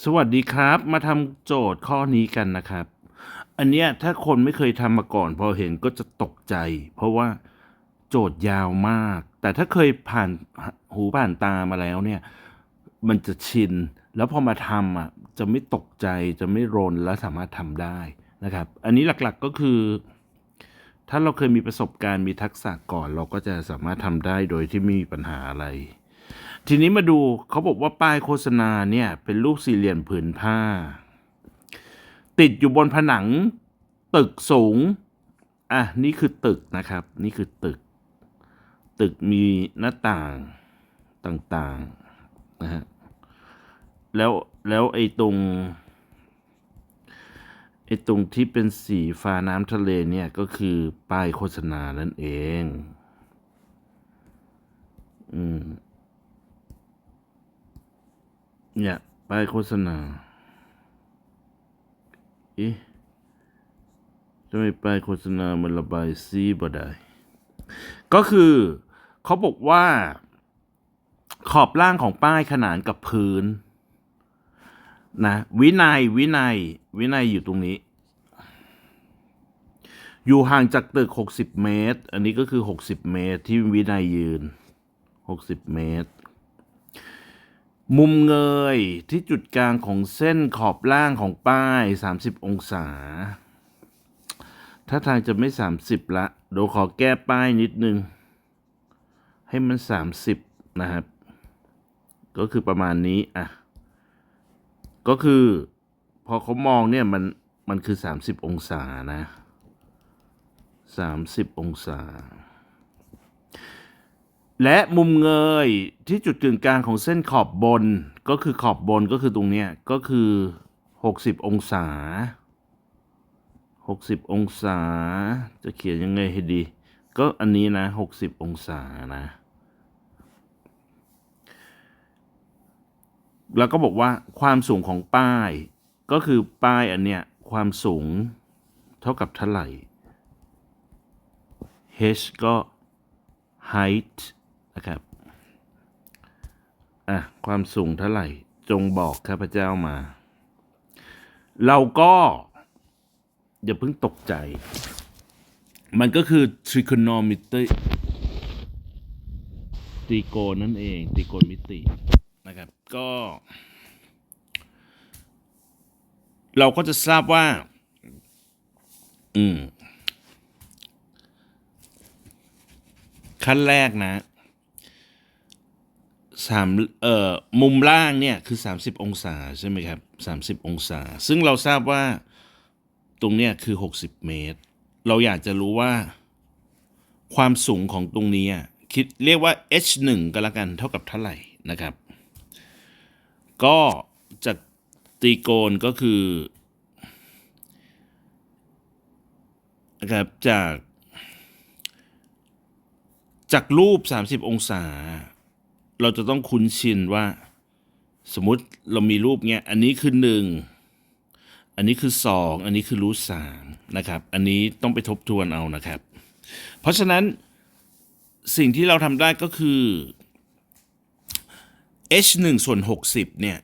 สวัสดีครับ มาทำโจทย์ข้อนี้กันนะครับ อันเนี้ยถ้าคนไม่เคยทำมาก่อน พอเห็นก็จะตกใจ เพราะว่าโจทย์ยาวมาก แต่ถ้าเคยผ่านหูผ่านตามาแล้วเนี่ย มันจะชิน แล้วพอมาทำอะจะไม่ตกใจจะไม่รนและสามารถทำได้นะครับ อันนี้หลักๆก็คือ ถ้าเราเคยมีประสบการณ์มีทักษะก่อน เราก็จะสามารถทำได้โดยที่ไม่มีปัญหาอะไร ทีนี้มาดูเขาบอกว่าป้ายโฆษณาเนี่ย เป็นรูปสี่เหลี่ยมผืนผ้า ติดอยู่บนผนัง ตึกสูง อะ นี่คือตึกนะครับ นี่คือตึก ตึกมีหน้าต่างต่างๆนะฮะแล้วแล้วไอ้ตรงไอ้ตรงที่เป็นสีฟ้าน้ำทะเลเนี่ย ก็คือป้ายโฆษณานั่นเอง อืม เนี่ยป้ายโฆษณาเอ๊ะทำไมป้ายโฆษณามันระบายสีบ่ได้ ก็คือเขาบอกว่า ขอบล่างของป้ายขนานกับพื้น นะ วินัยวินัย วินัยอยู่ตรงนี้ อยู่ห่างจากตึก 60 เมตร อันนี้ก็คือ 60 เมตร ที่วินัยยืน 60 เมตร มุมเงยที่จุดกลางของเส้นขอบล่างของป้าย 30 องศา ถ้าทางจะไม่ 30 ละเดี๋ยวขอแก้ป้ายนิดนึง ให้มัน 30 นะครับ ก็คือประมาณนี้ อะ ก็คือ พอเขามองเนี่ย มัน มันคือ 30 องศานะ 30 องศา และมุมเงยที่จุดกึ่งกลางของเส้นขอบบนก็คือขอบบนก็คือตรงเนี้ยก็คือ 60 องศา 60 องศา จะเขียนยังไงให้ดี ก็อันนี้นะ 60 องศานะ แล้วก็บอกว่าความสูงของป้าย ก็คือป้ายอันเนี้ยความสูงเท่ากับเท่าไหร่ h ก็ height นะครับอะความสูงเท่าไหร่ จงบอกข้าพเจ้ามา เราก็ อย่าเพิ่งตกใจ มันก็คือ trigonometry ตรีโกณนั่นเองตรีโกมิตินะครับ ก็ เราก็จะทราบว่า อืมขั้นแรกนะ สามเอ่อมุมล่างเนี่ยคือ 30 องศาใช่ไหมครับ 30 องศา ซึ่งเราทราบว่าตรงเนี้ยคือ 60 เมตร เราอยากจะรู้ว่าความสูงของตรงนี้อะคิดเรียกว่า h 1 ก็แล้วกันเท่ากับเท่าไหร่นะครับ ก็จากตรีโกณก็คือนะครับจากจากรูป 30 องศา เราจะต้องคุ้นชินว่า สมมติเรามีรูปเนี้ย อันนี้คือหนึ่งอันนี้คือสองอันนี้คือรูทสามนะครับ อันนี้ต้องไปทบทวนเอานะครับ เพราะฉะนั้นสิ่งที่เราทำได้ก็คือ h 1ส่วน60เนี่ย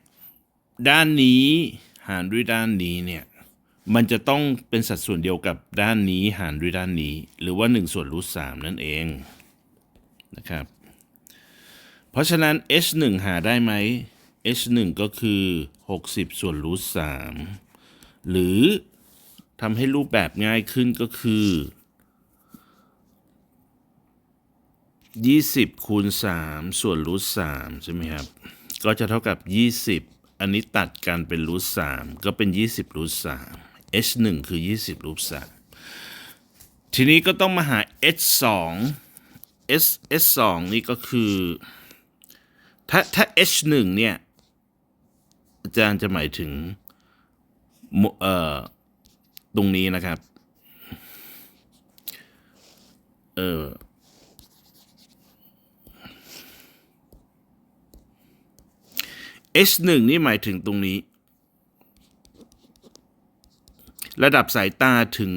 ด้านนี้หารด้วยด้านนี้เนี่ยมันจะต้องเป็นสัดส่วนเดียวกับด้านนี้หารด้วยด้านนี้ หรือว่า 1 ส่วนรูทสามนั่นเองนะครับ เพราะฉะนั้น h 1 หาได้ไหม h 1 ก็คือ 60 ส่วนรูทสามหรือทำให้รูปแบบง่ายขึ้นก็คือ 20 คูณ 3 ส่วนรูทสามใช่ไหมครับ ก็จะเท่ากับ 20 อันนี้ตัดกันเป็นรูทสามก็เป็น 20รูทสาม h 1คือ 20รูทสามทีนี้ก็ต้องมาหา h 2 s s 2นี่ก็คือ ถ้าถ้า h 1 เนี่ย อาจารย์จะหมายถึงเอ่อตรงนี้นะครับ เออ h 1นี่หมายถึงตรงนี้ ระดับสายตาถึง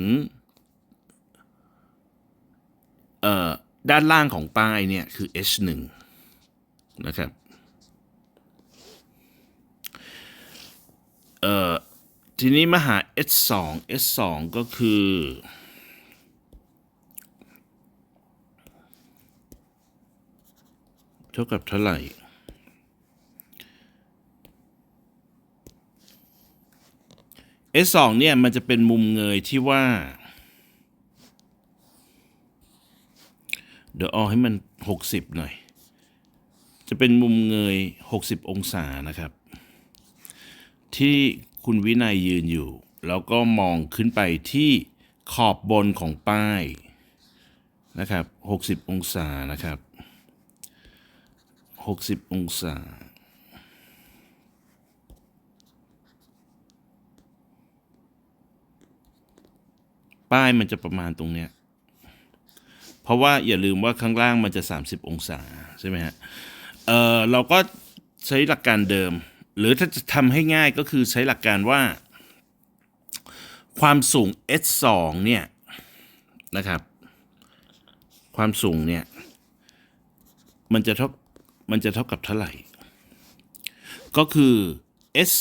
เอ่อ ด้านล่างของป้ายเนี่ย คือ h 1 นะครับ เอ่อทีนี้มาหา s 2 s 2ก็คือ เท่ากับเท่าไหร่ s 2เนี่ย มันจะเป็นมุมเงยที่ว่า เดี๋ยวเอาให้มัน 60 หน่อย จะเป็นมุมเงย 60 องศานะครับ ที่คุณวินัยยืนอยู่ แล้วก็มองขึ้นไปที่ขอบบนของป้ายนะครับ 60 องศานะครับ 60 องศา ป้ายมันจะประมาณตรงเนี้ย เพราะว่าอย่าลืมว่าข้างล่างมันจะ 30 องศา ใช่ไหมฮะ เออเราก็ใช้หลักการเดิม หรือถ้าจะทำให้ง่ายก็คือใช้หลักการว่า ความสูง h 2เนี่ยนะครับ ความสูงเนี่ยมันจะเท่ามันจะเท่ากับเท่าไหร่ ก็คือ h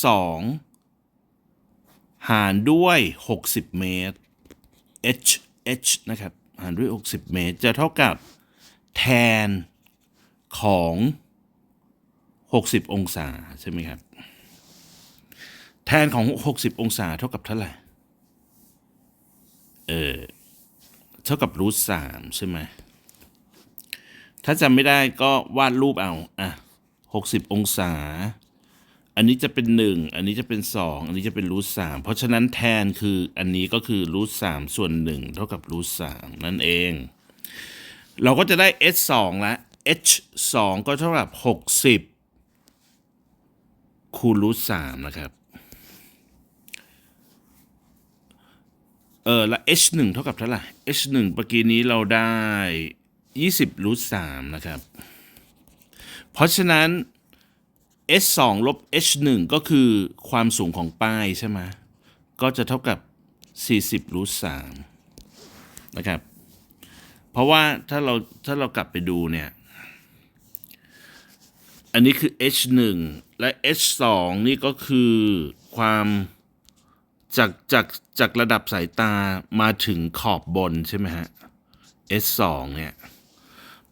2หารด้วย 60 เมตร h h นะครับ หารด้วย 60 เมตร จะเท่ากับแทนของ 60 องศาใช่ไหมครับ แทนของ 60 องศาเท่ากับเท่าไหร่ เออ เท่ากับรูทสามใช่ไหม ถ้าจำไม่ได้ก็วาดรูปเอา อะ 60 องศา อันนี้จะเป็นหนึ่งอันนี้จะเป็นสองอันนี้จะเป็นรูทสามเพราะฉะนั้นแทนคืออันนี้ก็คือรูทสามส่วนหนึ่งเท่ากับรูทสามนั่นเอง เราก็จะได้ h 2ละ h 2ก็เท่ากับ 60 คูณรูทสามนะครับเออแล้ว h 1เท่ากับเท่าไหร่ h 1เมื่อกี้นี้เราได้20รูทสามนะครับ เพราะฉะนั้น h 2ลบ h 1ก็คือความสูงของป้ายใช่ไหมก็จะเท่ากับ40รูทสามนะครับ เพราะว่าถ้าเราถ้าเรากลับไปดูเนี่ย อันนี้คือ h 1 และ h 2 นี่ก็คือความจากจากจากระดับสายตามาถึงขอบบนใช่ไหมฮะ h 2เนี่ย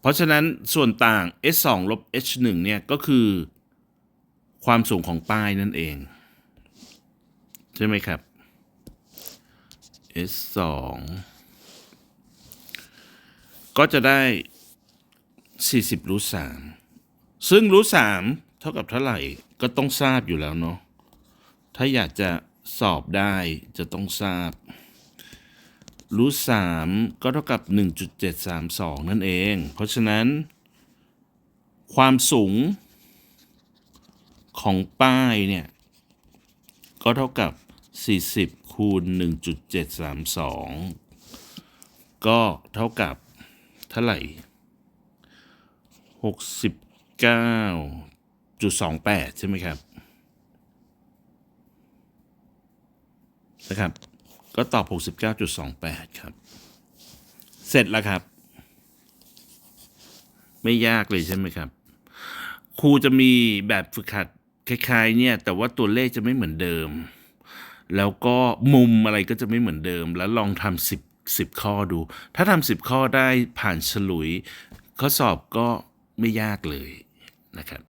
เพราะฉะนั้นส่วนต่าง h 2ลบ h 1 เนี่ยก็คือความสูงของป้ายนั่นเอง ใช่ไหมครับ h 2ก็จะได้ 40รูทสามซึ่งรูทสาม เท่ากับเท่าไหร่ก็ต้องทราบอยู่แล้วเนาะถ้าอยากจะสอบได้จะต้องทราบ รูทสามก็เท่ากับ 1.732 นั่นเอง เพราะฉะนั้น ความสูงของป้ายเนี่ย ก็เท่ากับ 40 คูณ 1.732 ก็เท่ากับเท่าไหร่ 69.28ใช่ไหมครับนะครับ ก็ตอบ 69.28 ครับ เสร็จแล้วครับ ไม่ยากเลยใช่ไหมครับ ครูจะมีแบบฝึกหัดคล้ายๆเนี่ย แต่ว่าตัวเลขจะไม่เหมือนเดิม แล้วก็มุมอะไรก็จะไม่เหมือนเดิม แล้วลองทำสิบสิบข้อดู ถ้าทำสิบข้อได้ผ่านฉลุย ข้อสอบก็ไม่ยากเลยนะครับ